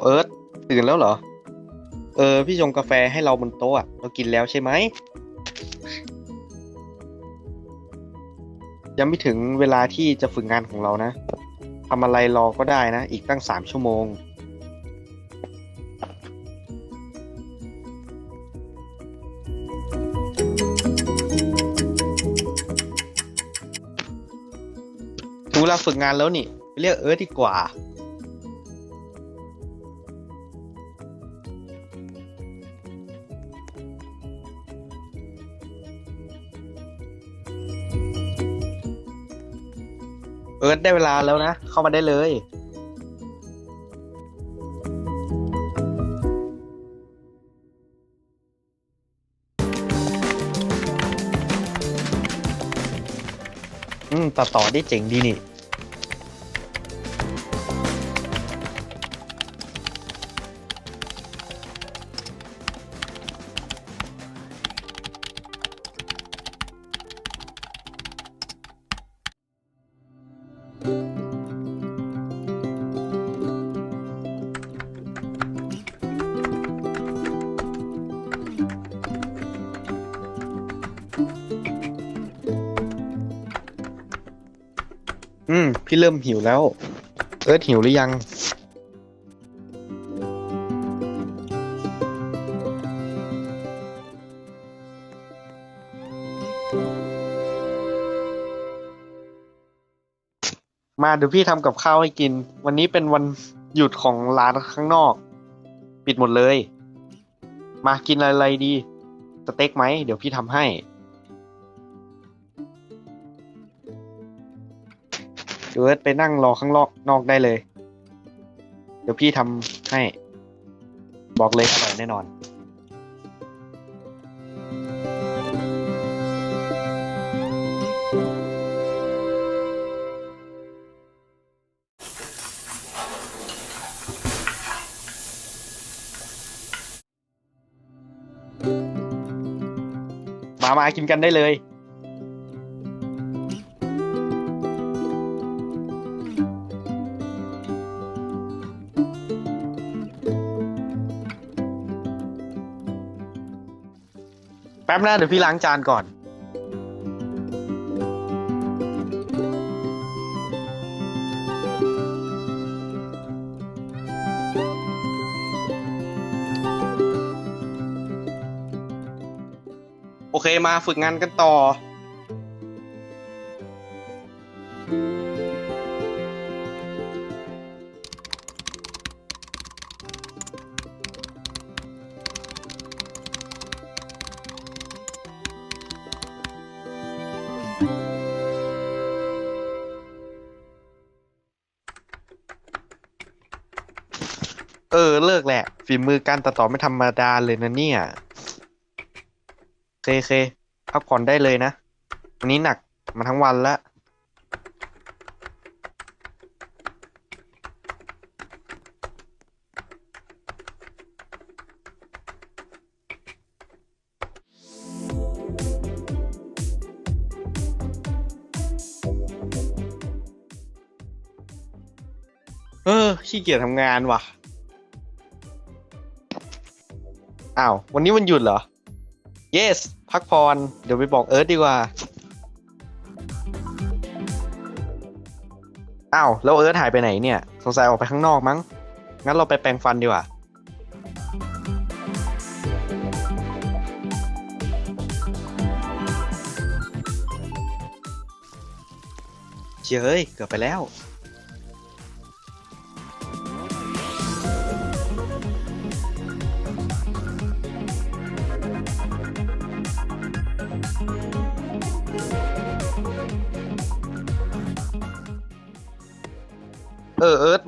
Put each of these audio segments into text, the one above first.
เอิร์ธตื่นแล้วเหรอ เออ พี่ชงกาแฟให้เราบนโต๊ะอะเรากินแล้วใช่ไหม ยังไม่ถึงเวลาที่จะฝึกงานของเรานะทำอะไรรอก็ได้นะ อีกตั้งสามชั่วโมง ถึงเวลาฝึกงานแล้วนี่ไปเรียกเอิร์ธดีกว่า ร์ธได้เวลาแล้วนะ เข้ามาได้เลย อืมตัดต่อได้เจ๋งดีนี่ อืม พี่เริ่มหิวแล้ว เอิร์ธหิวหรือยัง มาเดี๋ยวพี่ทำกับข้าวให้กิน วันนี้เป็นวันหยุดของร้านข้างนอก ปิดหมดเลย มากินอะไรดี สเต็กไหม เดี๋ยวพี่ทำให้ เดือิร์ธไปนั่งรอข้างนอกนอกได้เลย เดี๋ยวพี่ทำให้ บอกเลยอร่อยแน่นอนมามากินกันได้เลย ป๊บนะเดี๋ยวพี่ล้างจานก่อน โอเคมาฝึกงานกันต่อเอ ฝีมือการตัดต่อไม่ธรรมดาเลยนะเนี่ยเคเคพักผ่อนได้เลยนะ วันนี้หนักมาทั้งวันแล้วเออขี้เกียจทำงานว่ะ อ้าว วันนี้วันหยุดเหรอ yes พักผ่อนเดี๋ยวไปบอกเอิร์ธดีกว่า อ้าว แล้วเอิร์ธหายไปไหนเนี่ย สงสัยออกไปข้างนอกมั้ง งั้นเราไปแปรงฟันดีกว่าเชี่ยเฮ้ยเกือบไปแล้ว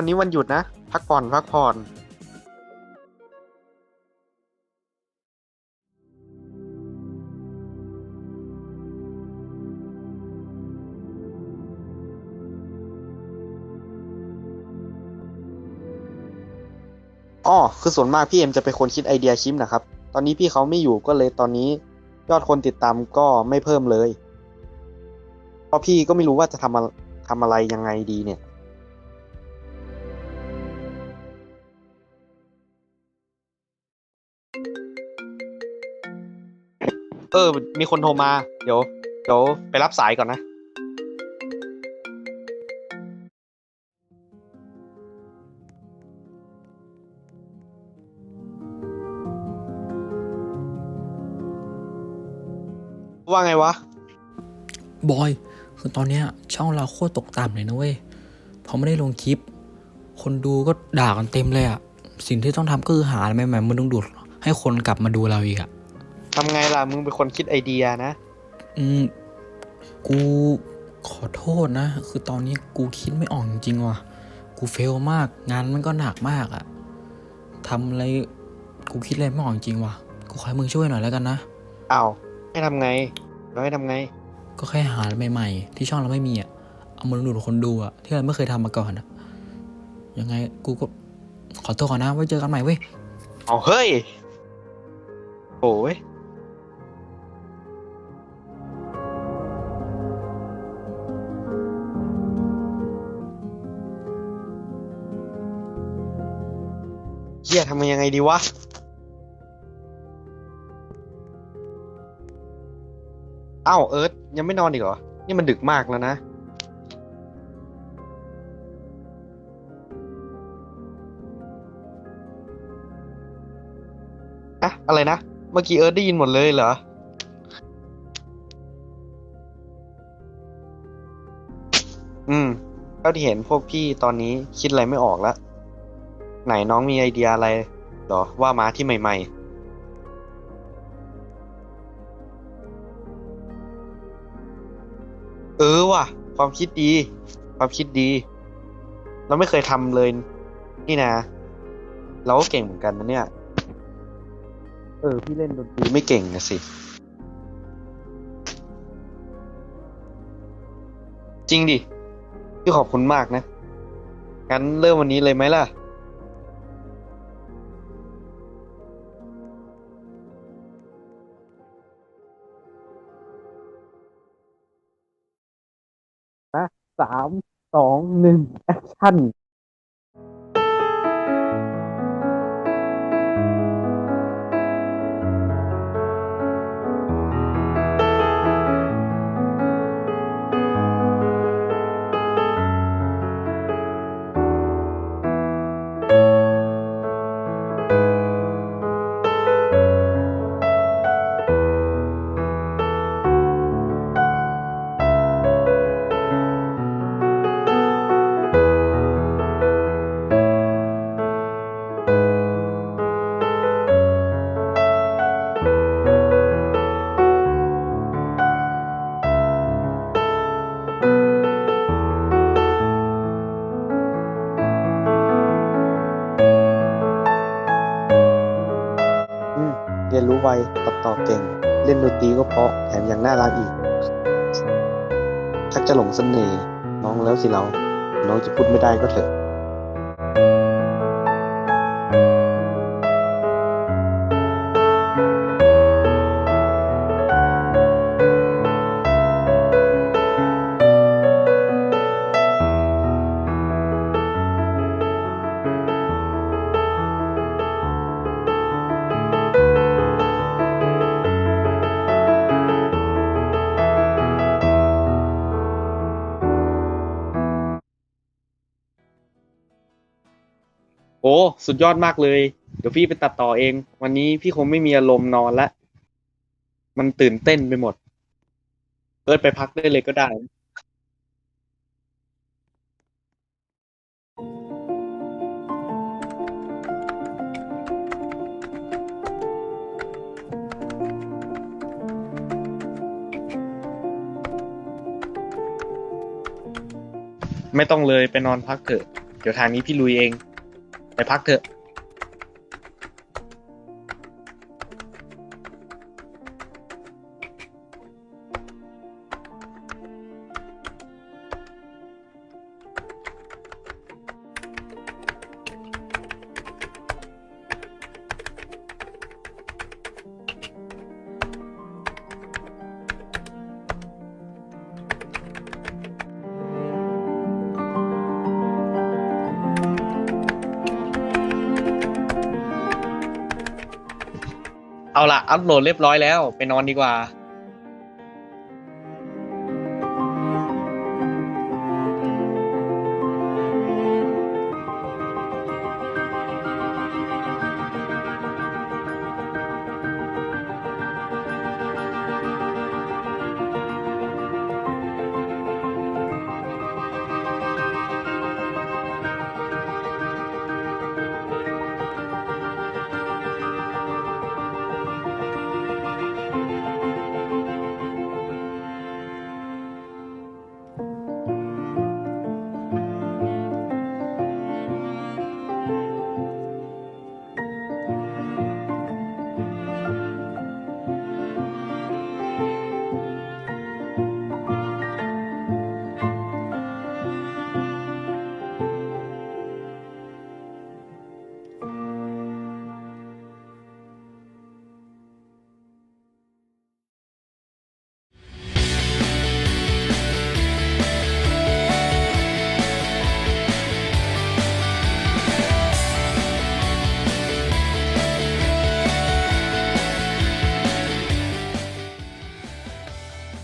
วันนี้วันหยุดนะ พักผ่อนพักผ่อนอ๋อคือส่วนมากพี่เอ็มจะเป็นคนคิดไอเดียคลิปนะครับ ตอนนี้พี่เขาไม่อยู่ก็เลยตอนนี้ยอดคนติดตามก็ไม่เพิ่มเลย เพราะพี่ก็ไม่รู้ว่าจะทำอะทำอะไรยังไงดีเนี่ย เออ มีคนโทรมา เดี๋ยว เดี๋ยวไปรับสายก่อนนะ ว่าไงวะ บอย คือตอนเนี้ยช่องเราโคตรตกต่ำเลยนะเว้ยพอไม่ได้ลงคลิป คนดูก็ด่ากันเต็มเลยอะสิ่งที่ต้องทำก็คือหาอะไรใหม่ๆมาดึงดูด ให้คนกลับมาดูเราอีกอะทำไงล่ะ มึงเป็นคนคิดไอเดียนะ อืม กูขอโทษนะ คือตอนนี้กูคิดไม่ออกจริงๆว่ะ กูเฟลมาก งานมันก็หนักมากอะทำอะไร กูคิดอะไรไม่ออกจริงว่ะ กูขอให้มึงช่วยหน่อยแล้วกันนะอ้าวให้ทำไงแล้วให้ทำไง ก็แค่หาอะไรใหม่ๆ ที่ช่องเราไม่มีอะเอามาดูดคนดูอะที่เราไม่เคยทำมาก่อนอะยังไงกูก็ขอตัวก่อนนะ ไว้เจอกันใหม่เว้ย เอาเฮ้ย โอ้ยเฮียทำยังไงดีวะอ้าวเอิร์ธยังไม่นอนอีกเหรอ นี่มันดึกมากแล้วนะ อะอะไรนะ เมื่อกี้เอิร์ธได้ยินหมดเลยเหรอ อืมเท่าที่เห็นพวกพี่ตอนนี้คิดอะไรไม่ออกแล้วไหนน้องมีไอเดียอะไรเหรอว่ามาที่ใหม่ ๆเออว่ะ ความคิดดี ความคิดดี เราไม่เคยทำเลย นี่นะ เราก็เก่งเหมือนกันนะเนี่ย เออ พี่เล่นดนตรีไม่เก่งนะสิ จริงดิ พี่ขอบคุณมากนะ งั้นเริ่มวันนี้เลยไหมล่ะ นะสาม สอง หนึ่งแอคชั่น ราะแถมยังน่ารักอีก ชักจะหลงเสน่ห์น้องแล้วสิเรา น้องจะพูดไม่ได้ก็เถอะ อ้สุดยอดมากเลย เดี๋ยวพี่ไปตัดต่อเอง วันนี้พี่คงไม่มีอารมณ์นอนละ มันตื่นเต้นไปหมดเอิร์ธไปพักได้เลยก็ได้ ไม่ต้องเลยไปนอนพักเถอะ เดี๋ยวทางนี้พี่ลุยเอง ไปพักเถอะ เอาละอัพโหลดเรียบร้อยแล้ว ไปนอนดีกว่า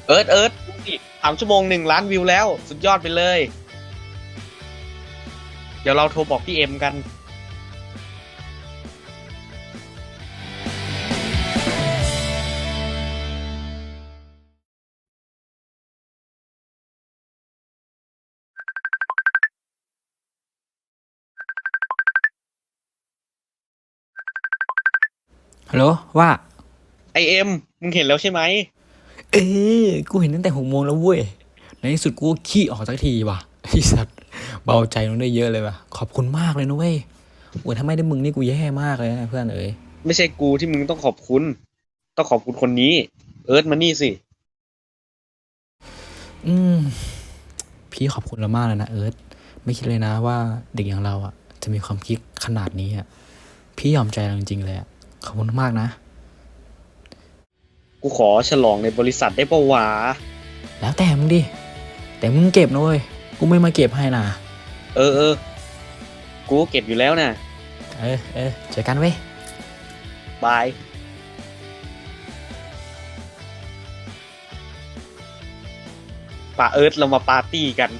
เอิร์ธเอิร์ธดูสิสามชั่วโมงหนึ่งล้านวิวแล้ว สุดยอดไปเลย เดี๋ยวเราโทรบอกพี่เอ็มกันฮัลโหลว่าไอเอ็มมึงเห็นแล้วใช่ไหม เอ้ยกูเห็นตั้งแต่หกโมงแล้วเว้ย ในที่สุดกูก็ขี้ออกสักทีว่ะไอ้สัตว์เบาใจลงได้เยอะเลยว่ะ ขอบคุณมากเลยนะเว้ยโอ้ยถ้าไม่ได้มึงนี่กูแย่มากเลยนะเพื่อนเอ๋ย ไม่ใช่กูที่มึงต้องขอบคุณ ต้องขอบคุณคนนี้ เอิร์ธมานี่สิ อืม พี่ขอบคุณเรามากเลยนะเอิร์ธไม่คิดเลยนะว่าเด็กอย่างเราอะ จะมีความคิดขนาดนี้อะ พี่ยอมใจเราจริงๆเลยอะ ขอบคุณมากนะ กูขอฉลองในบริษัทได้ปะวะ แล้วแต่มึงดิ แต่มึงเก็บนะเว้ย กูไม่มาเก็บให้นะ เออเออ กูก็เก็บอยู่แล้วนะเออเออเจอกันเว้ย บาย ป่าเอิร์ธเรามาปาร์ตี้กัน